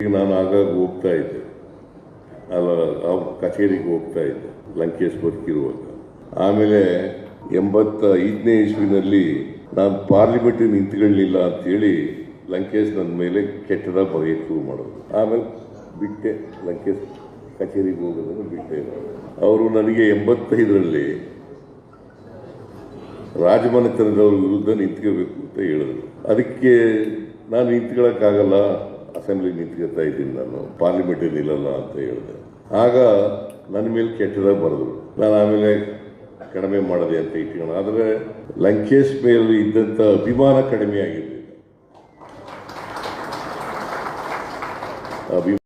ನಾನು ಆಗಾಗ ಹೋಗ್ತಾ ಇದ್ದೆ. ಅಲ್ಲ ಕಚೇರಿಗೆ ಹೋಗ್ತಾ ಇದ್ದೆ ಲಂಕೇಶ್ ಬದುಕಿರುವಾಗ ಆಮೇಲೆ ಎಂಬತ್ತ ಐದನೇ ಇಸ್ವಿನಲ್ಲಿ ನಾನು ಪಾರ್ಲಿಮೆಂಟ್ ನಿಂತ್ಕೊಳ್ಳಿಲ್ಲ ಅಂತೇಳಿ ಲಂಕೇಶ್ ನನ್ನ ಮೇಲೆ ಕೆಟ್ಟದ ಬರೆಯಕ್ಕೆ ಶುರು ಮಾಡೋದು ಆಮೇಲೆ ಬಿಟ್ಟೆ, ಲಂಕೇಶ್ ಕಚೇರಿಗೆ ಹೋಗೋದನ್ನು ಬಿಟ್ಟೆ. ಅವರು ನನಗೆ ಎಂಬತ್ತೈದರಲ್ಲಿ ರಾಜಮನೆತನದವ್ರ ವಿರುದ್ಧ ನಿಂತ್ಕೋಬೇಕು ಅಂತ ಹೇಳಿದ್ರು. ಅದಕ್ಕೆ ನಾನು ನಿಂತ್ಕೊಳ್ಳೋಕ್ಕಾಗಲ್ಲ ಅಸೆಂಬ್ಲಿ ನಿಂತ್ಕೊತಾ ಇದ್ದೀನಿ ನಾನು. ಪಾರ್ಲಿಮೆಂಟಲ್ಲಿ ಇಲ್ಲಲ್ಲ ಅಂತ ಹೇಳಿದೆ. ಆಗ ನನ್ನ ಮೇಲೆ ಕೆಟ್ಟದಾಗ ಬರೆದ್ರು. ನಾನು ಆಮೇಲೆ ಕಡಿಮೆ ಮಾಡಿದೆ ಅಂತ ಇಟ್ಕೊಂಡು. ಆದರೆ ಲಂಕೇಶ್ ಮೇಲೆ ಇದ್ದಂಥ ಅಭಿಮಾನ ಕಡಿಮೆ ಆಗಿರಲಿಲ್ಲ. ಅಭಿ